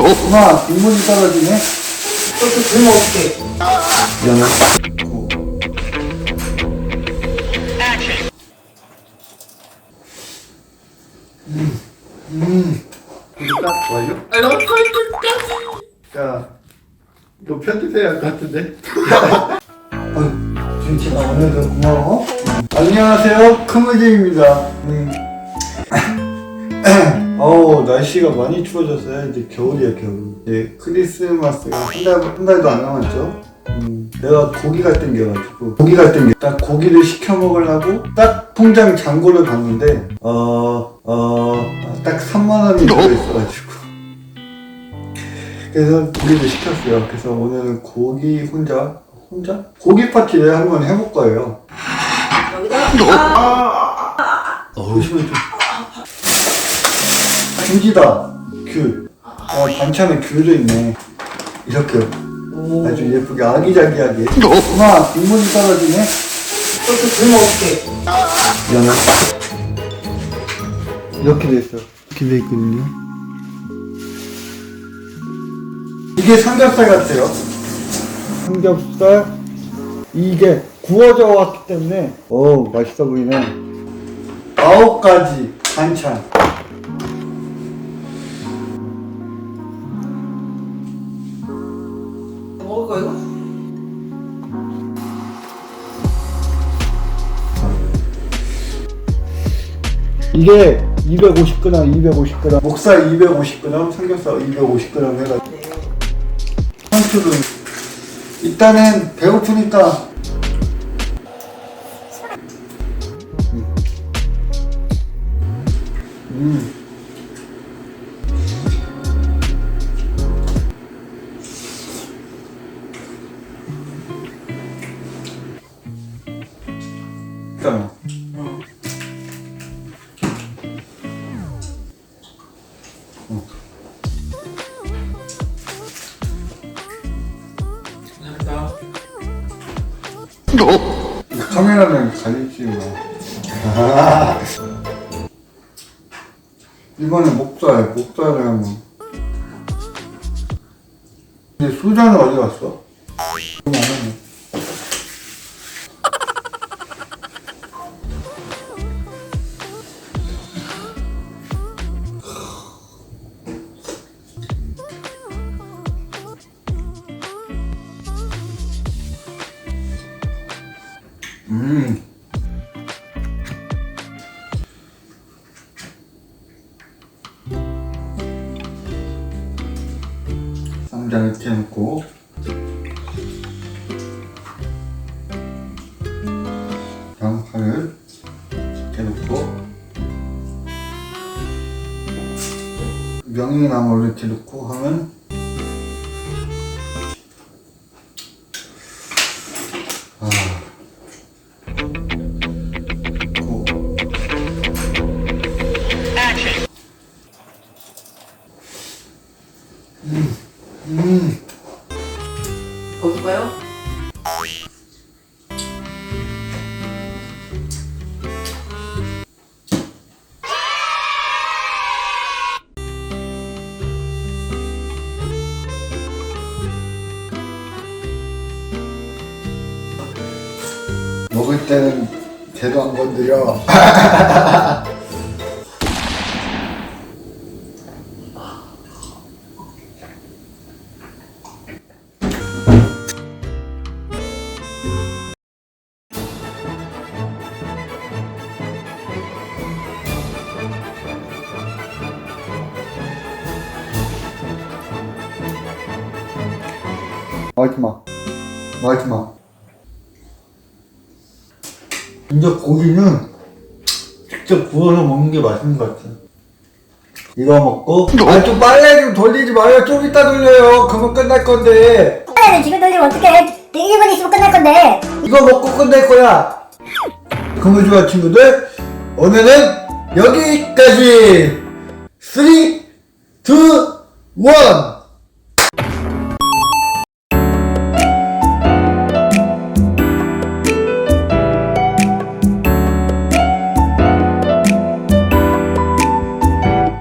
엄마 국물이 떨어지네 그것도 들면 어떡해. 미안해 음, 딱 완료? 너 편집해야 할 것 같은데? 어휴, 준치가 오늘도 고마워. 안녕하세요, 크무지입니다. 음. 어우, 날씨가 많이 추워졌어요. 이제 겨울이야, 겨울. 이제 크리스마스가 한 달, 한 달도 안 남았죠? 음, 내가 고기가 땡겨가지고, 고기가 땡겨. 딱 고기를 시켜 먹으려고 딱 통장 잔고를 봤는데, 어, 어, 딱 3만 원이 들어있어가지고. 그래서 고기를 시켰어요. 그래서 오늘은 고기 혼자 혼자 고기 파티를 한번 해볼 거예요. 여기다가 조심해 좀. 귤이다. 귤. 어, 반찬에 귤도 있네. 이렇게 아주 예쁘게 아기자기하게. 엄마 국물이 떨어지네. 그것도 들면 어떡해. 미안해. 이렇게 돼 있어. 이렇게 돼 있거든요. 이게 삼겹살 같아요. 삼겹살 이게 구워져 왔기 때문에 오 맛있어 보이네. 아홉 가지 반찬. 먹을 거 이거? 이게 250g, 250g, 목살 250g, 삼겹살 250g 해가지고 네. 선수는 일단은 배고프니까 카메라는 가리지 마. 이번에 목살, 목살을 한번. 근데 수자는 어디 갔어? 안 하네. 음. 쌈장 이렇게 넣고 양파를 이렇게 넣고 명이나물을 이렇게 넣고 하면 먹을 때는 개도 안 건드려. 말지 마. 말지 마. 이제 고기는 직접 구워서 먹는 게 맛있는 것 같아. 이거 먹고 아 좀 빨래 좀 돌리지 마요. 좀 이따 돌려요. 그만 끝날 건데. 빨리 지금 돌리면 어떡해 1분 있으면 끝날 건데 이거 먹고 끝낼 거야. 그무좋아 친구들 오늘은 여기까지 3, 2, 1